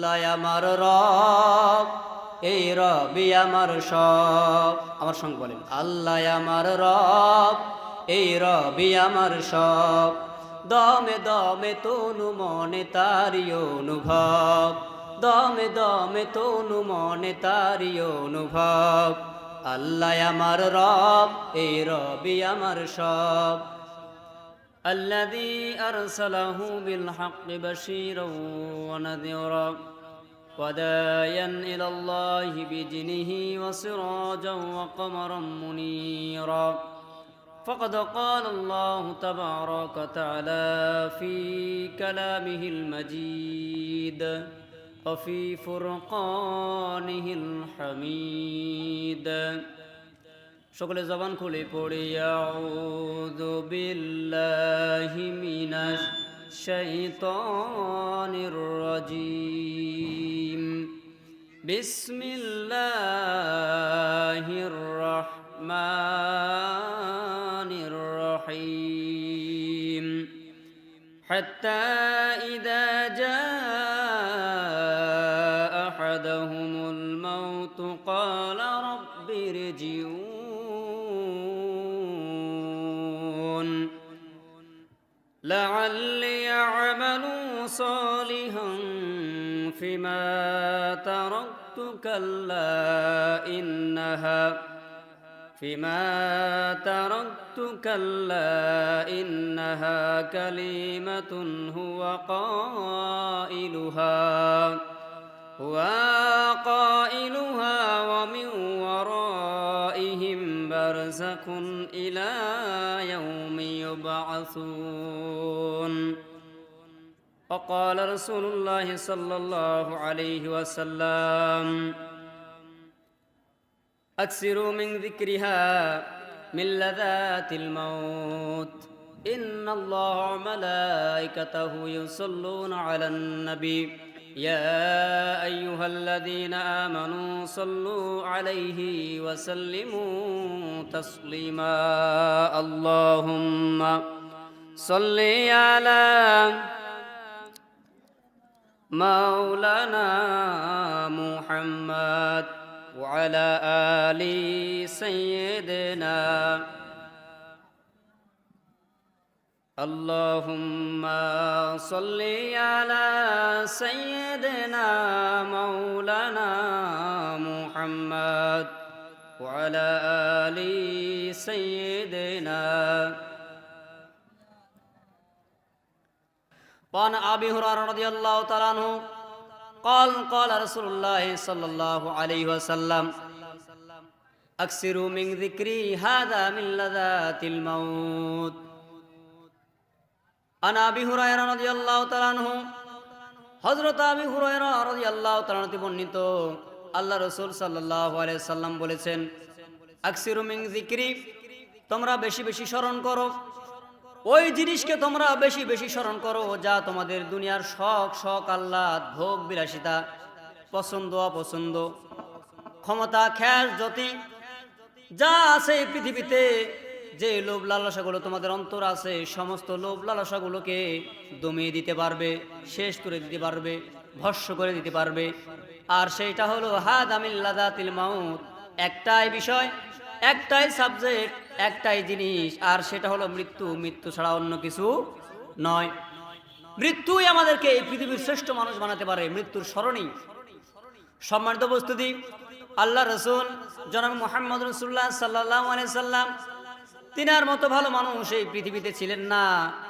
আল্লাহ আমার রব, এই রবি আমার সব। আমার সঙ্গে বলেন, আল্লাহ আমার রব, এই রবি আমার সব। দমে দমে তনু মনে তারি অনুভব, দমে দমে তনু মনে তারি অনুভব। আল্লাহ আমার রব, এই রবি আমার সব। الذي أرسله بالحق بشيرا ونذيرا ودايا إلى الله بجنه وسراجا وقمرا منيرا. فقد قال الله تبارك وتعالى في كلامه المجيد وفي فرقانه الحميد. সকলে জবান খুলে পড়ে আউযু বিল্লাহি মিনাশ শাইতানির রাজিম বিসমিল্লাহির রহমানির রহিম حتى إذا جاء أحدهم الموت قال رب ارجعون لعلي أعمل صالحا فيما تركت كلا إنها فيما تركت كلا إنها كلمة هو قائلها هو قائلها ومن ورائهم برزخ إلى يوم يبعثون. وقال رسول الله صلى الله عليه وسلم أكثروا من ذكرها من لذات الموت. إن الله وملائكته يصلون على النبي. يا أيها الذين آمنوا صلوا عليه وسلموا تسليما. اللهم صل على مولانا محمد وعلى آل سيدنا اللهم صل على سيدنا مولانا محمد وعلى آل سيدنا. وعن أبي هريرة رضي الله تعالى عنه قال قال رسول الله صلى الله عليه وسلم أكثروا من ذكري هذا من لذات الموت. আনা আবি হুরায়রা রাদিয়াল্লাহু তাআলা আনহু, হযরত আবি হুরায়রা রাদিয়াল্লাহু তাআলা থেকে বর্ণিত, আল্লাহ রাসূল সাল্লাল্লাহু আলাইহি সাল্লাম বলেছেন, আকসিরু মিন যিকরি, তোমরা বেশি বেশি স্মরণ করো। ওই জিনিসকে তোমরা বেশি বেশি স্মরণ করো যা তোমাদের দুনিয়ার শখ শখ আল্লাহ ভোগ, বিলাসিতা, পছন্দ, অপছন্দ, ক্ষমতা খ্যাস যতি যা আছে পৃথিবীতে যে লোভ লালসাগুলো তোমাদের অন্তর আছে, সমস্ত লোভ লালসাগুলোকে দমিয়ে দিতে পারবে, শেষ করে দিতে পারবে ভস্য করে দিতে পারবে। আর সেইটা হলো হাদ আমিল্লাদাতিল মাউত। একটাই বিষয়, একটাই সাবজেক্ট, একটাই জিনিস, আর সেটা হলো মৃত্যু। মৃত্যু ছাড়া অন্য কিছু নয়। মৃত্যুই আমাদেরকে এই পৃথিবীর শ্রেষ্ঠ মানুষ বানাতে পারে, মৃত্যুর স্মরণী সম্মানিত বস্তুতি আল্লাহ রসুল জনাব মোহাম্মদ রসুল্লাহ সাল্লাহ সাল্লাম তিনার মতো ভালো মানুষ এই পৃথিবীতে ছিলেন না,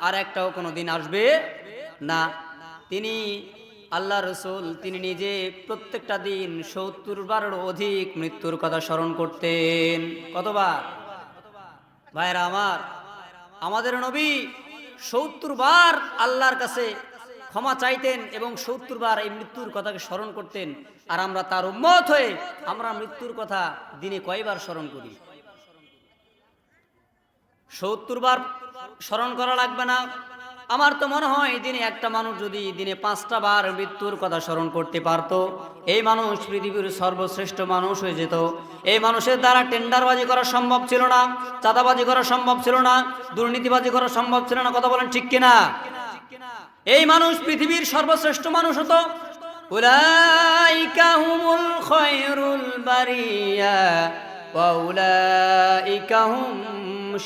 আর একটাও কোনো দিন আসবে না। তিনি আল্লাহ রসুল, তিনি নিজে প্রত্যেকটা দিন সত্তর অধিক মৃত্যুর কথা স্মরণ করতেন। কতবার? ভাইরা আমার, আমাদের নবী সত্তর বার আল্লাহর কাছে ক্ষমা চাইতেন এবং সত্তর বার এই মৃত্যুর কথাকে স্মরণ করতেন। আর আমরা তার উম্মত হয়ে আমরা মৃত্যুর কথা দিনে কয়বার স্মরণ করি? সত্তর বার স্মরণ করা লাগবে না। আমার তো মনে হয় দিনে একটা মানুষ যদি দিনে পাঁচটা বার মৃত্যুর কথা স্মরণ করতে পারতো, এই মানুষ পৃথিবীর সর্বশ্রেষ্ঠ মানুষ হয়ে যেত। এই মানুষের দ্বারা টেন্ডারবাজি করা সম্ভব ছিল না, চাঁদাবাজি করা সম্ভব ছিল না, দুর্নীতিবাজি করা সম্ভব ছিল না, কথা বলেন ঠিক কিনা? এই মানুষ পৃথিবীর সর্বশ্রেষ্ঠ মানুষ হতো। উলাইকা হুমুল খয়রুল বারিয়া। উলাইকা হুম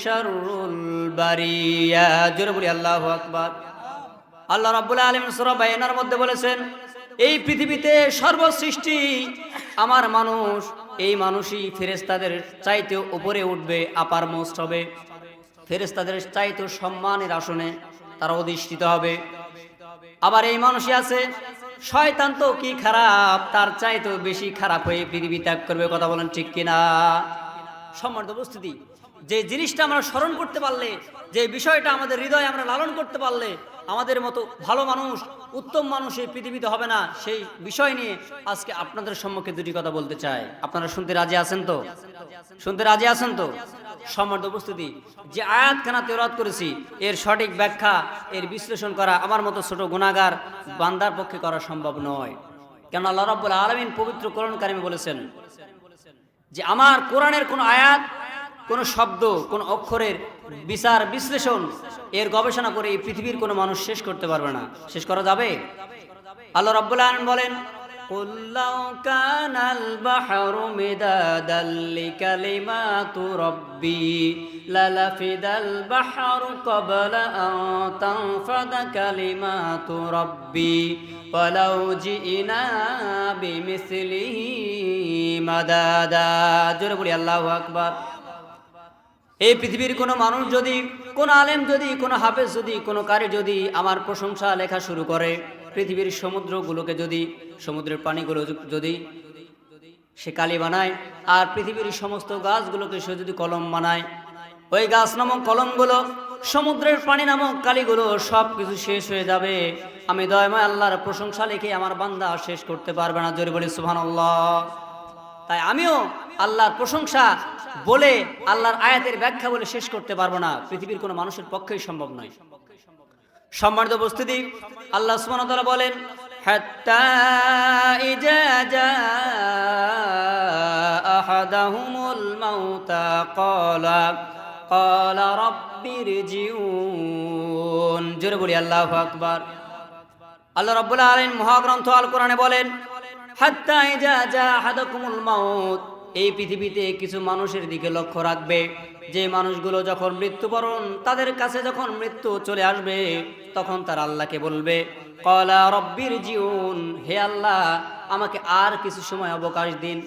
শাররুল বারিয়া জোরে বলি, আল্লাহু আকবার। আল্লাহ রাব্বুল আলামিন সূরা বাইনার মধ্যে বলেছেন, এই পৃথিবীতে সর্বসৃষ্টি আমার মানুষ, এই মানুষই ফেরেশতাদের চাইতে উপরে উঠবে আপার মোস্ট হবে। ফেরেশতাদের চাইতে সম্মানের আসনে তারা অধিষ্ঠিত হবে। আবার এই মানুষই আছে শয়তান তো কি খারাপ? তার চাইতে বেশি খারাপ হয়ে পৃথিবী ত্যাগ করবে, কথা বলেন ঠিক কিনা? সম্মানিত উপস্থিতি, যে জিনিসটা আমরা স্মরণ করতে পারলে, যে বিষয়টা আমাদের হৃদয়ে আমরা লালন করতে পারলে, আমাদের মতো ভালো মানুষ, উত্তম মানুষ এই পৃথিবীতে হবে না, সেই বিষয় নিয়ে আজকে আপনাদের সম্মুখে দুটি কথা বলতে চাই। আপনারা শুনতে রাজি আছেন তো? শুনতে রাজি আছেন তো? সম্মানিত উপস্থিতি, যে আয়াত আয়াতখানা তেরাত করেছি, এর সঠিক ব্যাখ্যা, এর বিশ্লেষণ করা আমার মতো ছোট গুণাগার বান্দার পক্ষে করা সম্ভব নয়। কেন আল্লাহ রাব্বুল আলামিন পবিত্র কোরআন কারিমে বলেছেন যে আমার কোরআনের কোন আয়াত কোন শব্দ কোন অক্ষরের বিচার বিশ্লেষণ এর গবেষণা করে এই পৃথিবীর কোনো মানুষ শেষ করতে পারবে না শেষ করা যাবে আল্লাহ রাব্বুল আলামিন বলেন قل لو كان البحر مدادا لكلمات ربي للفد البحر قبل أن تنفد كلمات ربي ولو جئنا بمثله মাদাদা। জোরে বলি, আল্লাহ আকবার। এই পৃথিবীর কোনো মানুষ যদি, কোনো আলেম যদি, কোনো হাফেজ যদি, কোনো কারি যদি আমার প্রশংসা লেখা শুরু করে, পৃথিবীর সমুদ্রগুলোকে যদি, সমুদ্রের পানিগুলো যদি সে কালি বানায়, আর পৃথিবীর সমস্ত গাছগুলোকে সে যদি কলম বানায়, ওই গাছ নামক কলমগুলো, সমুদ্রের পানি নামক কালিগুলো সব কিছু শেষ হয়ে যাবে। আমি দয়ময় আল্লাহর প্রশংসা লিখে আমার বান্দা শেষ করতে পারবে না। জোরে বলি সুহান আল্লাহ তাই আমিও আল্লাহর প্রশংসা বলে আল্লাহর আয়াতের ব্যাখ্যা বলে শেষ করতে পারব না। পৃথিবীর কোনো মানুষের পক্ষেই সম্ভব নয়। সম্মানিত উপস্থিতি, আল্লাহ তাআলা বলেন জোরে বলি, আল্লাহু আকবার। আল্লাহ রাব্বুল আলামিন মহাগ্রন্থ আল কোরআনে বলেন আহাদাকুমুল মাউত। এই পৃথিবীতে কিছু মানুষের দিকে লক্ষ্য রাখবে। যে মানুষগুলো যখন মৃত্যুবরণ, তাদের কাছে যখন মৃত্যু চলে আসবে, তখন তার আল্লাহকে বলবে, কলা রব্বির জিউন হে আল্লাহ, আমাকে আর কিছু সময় অবকাশ দিন।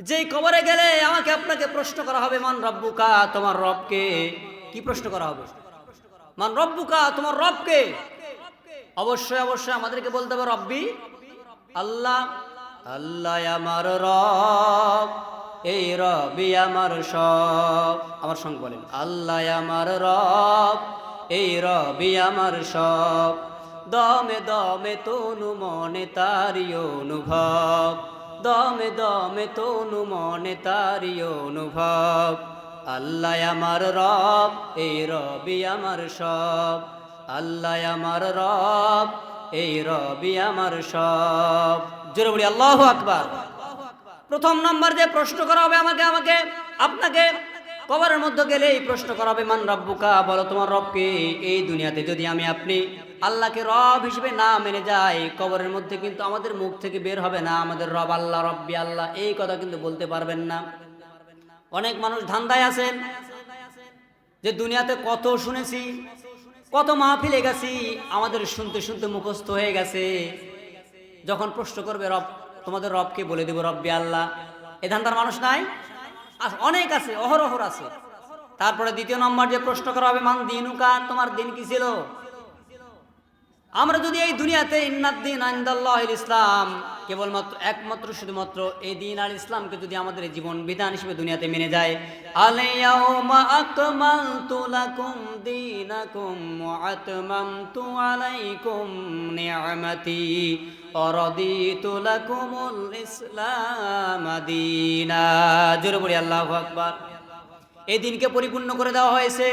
যেই কবরে গেলে আমাকে আপনাকে প্রশ্ন করা হবে, মান রব্বুকা, তোমার রবকে? কি প্রশ্ন করা হবে? মান রব্বুকা, তোমার রবকে? অবশ্যই অবশ্যই আমাদেরকে বলতে হবে, রব্বি আল্লাহ আল্লাহ আমার রব, এই রবি আমার সব। আমার সঙ্গে বলেন, আল্লাহ আমার রব, এই রবি আমার সব। দমে দমে তনু মনে তারি অনুভব, দমে দমে তনু মনে তারি অনুভব। আল্লাহ আমার রব, এই রবি আমার সব। আল্লাহ আমার রব এই রবি আমার সব। জোরে বলি, আল্লাহ আকবার। প্রথম নম্বর যে প্রশ্ন করা হবে আমাকে আমাকে। আপনাকে কবরের মধ্যে গেলে এই প্রশ্ন করা হবে, মান রব্বুকা? বলো, তোমার রবকে এই দুনিয়াতে যদি আমি আপনি আল্লাহকে রব হিসেবে না মেনে যাই, কবরের মধ্যে কিন্তু আমাদের মুখ থেকে বের হবে না। আমাদের রব আল্লাহ, রব্বি আল্লাহ, এই কথা কিন্তু বলতে পারবেন না। অনেক মানুষ ধান্দায় আছেন। যে দুনিয়াতে কত শুনেছি কত মাহফিলে গেছি, আমাদের শুনতে শুনতে মুখস্থ হয়ে গেছে। যখন প্রশ্ন করবে, রব, তোমাদের রবকে বলে দেবো, রব্বি আল্লাহ। এ ধান্দার মানুষ নাই? অনেক আছে অহরহর আছে। তারপরে দ্বিতীয় নম্বর যে প্রশ্ন করা হবে, মান দিনুকা, তোমার দিন কি ছিল? আমরা যদি এই দুনিয়াতে ইন্নাদ্দিন আইন্দাল্লাহ ইসলাম, কেবলমাত্র একমাত্র শুধুমাত্র এই দিন আর ইসলামকে যদি আমাদের জীবন বিধান হিসেবে দুনিয়াতে মেনে যায় জোরে বলি এই দিনকে পরিপূর্ণ করে দেওয়া হয়েছে।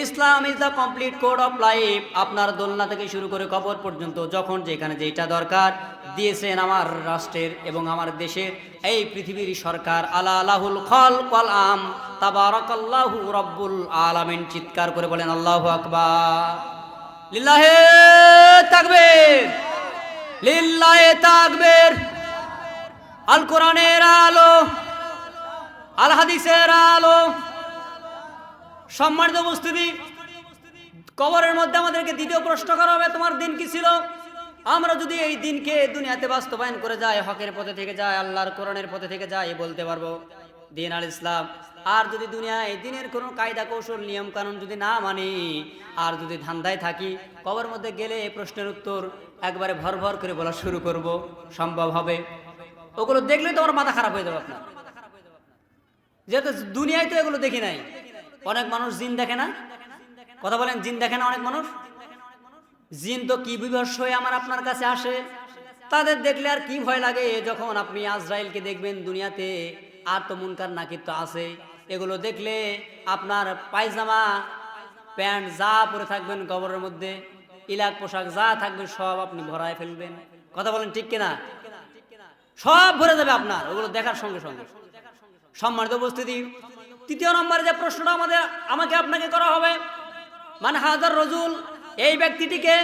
Islam is the complete code of life. আপনার দোলনা থেকে শুরু করে কবর পর্যন্ত, যখন যেখানে যেটা দরকার, দিয়েছেন আমার রাষ্ট্রের এবং আমার দেশের। এই পৃথিবীর সরকার, আলা আলাহুল খল কল আম, তাবারাকাল্লাহু রব্বুল আলামিন চিৎকার করে বলেন, আল্লাহু আকবার। লিল্লাহে তাকবীর লিল্লাহে তাকবীর। আল কোরআনের আলো, আল হাদিসের আলো সম্মানিত উপস্থিতি, কবরের মধ্যে আমাদেরকে দ্বিতীয় প্রশ্ন করা হবে, তোমার দিন কি ছিল? আমরা যদি এই দিনকে দুনিয়াতে বাস্তবায়ন করে যাই, হকের পথে থেকে যায় আল্লাহর কোরআনের পথে থেকে যায় বলতে পারব, দিন আল ইসলাম। আর যদি দুনিয়ায় এই দিনের কোনো কায়দা কৌশল, নিয়ম কানুন যদি না মানি, আর যদি ধান্দায় থাকি কবর মধ্যে গেলে এই প্রশ্নের উত্তর একবারে ভর ভর করে বলা শুরু করব, সম্ভব হবে। ওগুলো দেখলে তো আমার মাথা খারাপ হয়ে যাবে আপনার। যেহেতু দুনিয়ায় তো এগুলো দেখি নাই। অনেক মানুষ জিন দেখে না? কথা বলেন, জিন দেখে না অনেক মানুষ? জিন তো কি বিবর্ষ হয়ে আমার আপনার কাছে আসে? তাদের দেখলে আর কি ভয় লাগে যখন আপনি আজরাইলকে দেখবেন দুনিয়াতে? আর তো মুনকার নাকির তো আছে। এগুলো দেখলে আপনার পায়জামা, প্যান্ট যা পরে থাকবেন, কবরের মধ্যে, ইলাক পোশাক যা থাকবে, সব আপনি ভরায় ফেলবেন। কথা বলেন ঠিক কিনা? সব ভরে যাবে আপনার, ওগুলো দেখার সঙ্গে সঙ্গে। সম্মানিত উপস্থিতি তৃতীয় নম্বরে যে প্রশ্নটা আমাদের, আমাকে আপনাকে করা হবে মানে হাজার রজুল এই ব্যক্তিটিকে,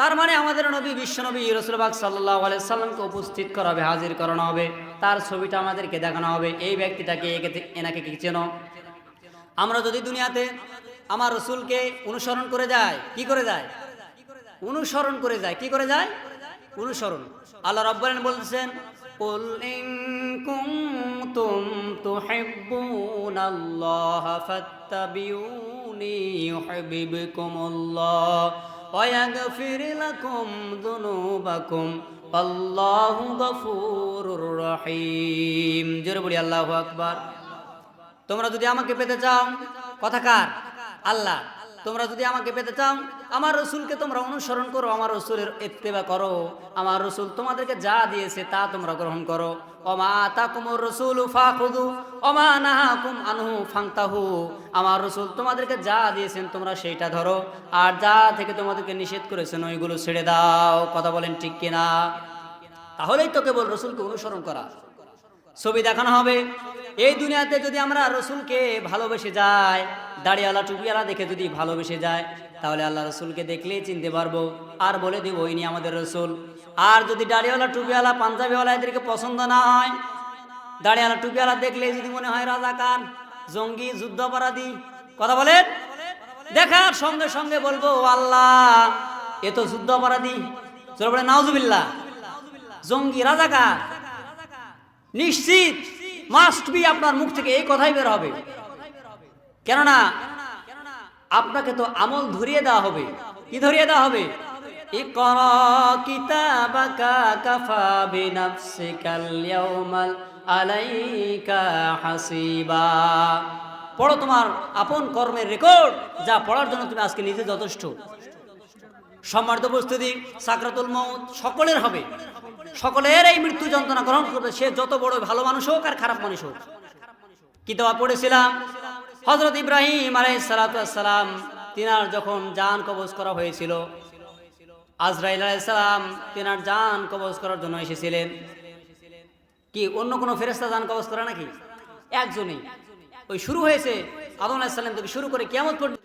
তার মানে আমাদের নবী বিশ্বনবী রসুলবাগ সাল্লাহ সাল্লামকে উপস্থিত করা হবে, হাজির করানো হবে, তার ছবিটা আমাদেরকে দেখানো হবে, এই ব্যক্তিটাকে এনাকে কি চেন? আমরা যদি দুনিয়াতে আমার রসুলকে অনুসরণ করে যায় কি করে যায় অনুসরণ করে যায় কি করে যায় অনুসরণ। আল্লাহ রব্বরেন বলছেন كنتم تحبون الله فاتبعوني يحببكم الله ويغفر لكم ذنوبكم والله غفور رحيم জোরে বলি আল্লাহু আকবার তোমরা যদি আমাকে পেতে চাও কথা কার আল্লাহ তোমরা যদি আমাকে পেতে চাও আমার রসুলকে তোমরা অনুসরণ করো, আমার রসুলের ইত্তেবা করো। আমার রসুল তোমাদেরকে যা দিয়েছে তা তোমরা গ্রহণ করো। অমা তাকুমুর রসুল ফাখুদু অমা নাহাকুম আনহু ফাংতাহু আমার রসুল তোমাদেরকে যা দিয়েছেন তোমরা সেইটা ধরো। আর যা থেকে তোমাদেরকে নিষেধ করেছেন ওইগুলো ছেড়ে দাও। কথা বলেন ঠিক কিনা? তাহলেই তো কেবল রসুলকে অনুসরণ করা। ছবি দেখানো হবে। এই দুনিয়াতে যদি আমরা রসুলকে ভালোবেসে যাই, দাড়িওয়ালা টুপিওয়ালা দেখে যদি ভালোবেসে যায় তাহলে আল্লাহ রসুলকে দেখলেই চিনতে পারব। আর বলে দিব ইনি আমাদের রসুল। আর যদি দাড়িওয়ালা টুপিওয়ালা পাঞ্জাবিওয়ালা এদেরকে পছন্দ না হয়, দাড়িওয়ালা টুপিওয়ালা দেখলে যদি মনে হয় রাজাকার, জঙ্গি, যুদ্ধাপরাধী, কথা বলেন? দেখার সঙ্গে সঙ্গে বলব, আল্লাহ, এ তো যুদ্ধ অপরাধী চলে বলে নাউজুবিল্লাহ। জঙ্গি, রাজাকার। নিশ্চিত মাস্ট বি আপনার মুখ থেকে এই কথাই বের হবে। কেননা, আপনাকে তো আমল ধরিয়ে দেওয়া হবে। কি ধরিয়ে দেওয়া হবে? পড়ো তোমার আপন কর্মের রেকর্ড, যা পড়ার জন্য তুমি আজকে নিজে যথেষ্ট। সম্মানিত উপস্থিতি, সাকরাতুল মৌত সকলের হবে। সকলের এই মৃত্যু যন্ত্রণা গ্রহণ করবে, সে যত বড় ভালো মানুষ হোক আর খারাপ মানুষ হোক। কিতাবা পড়েছিলাম? হজরত ইব্রাহিম আলাইসালাম তিনার যখন জান কবজ করা হয়েছিল, আজরাইল আলাইসালাম তিনার জান কবজ করার জন্য এসেছিলেন। কি অন্য কোনো ফেরেস্তা জান কবজ করে নাকি? একজনই। ওই শুরু হয়েছে, আদম আলাইসাল্লাম থেকে শুরু করে কেমন পর্যন্ত।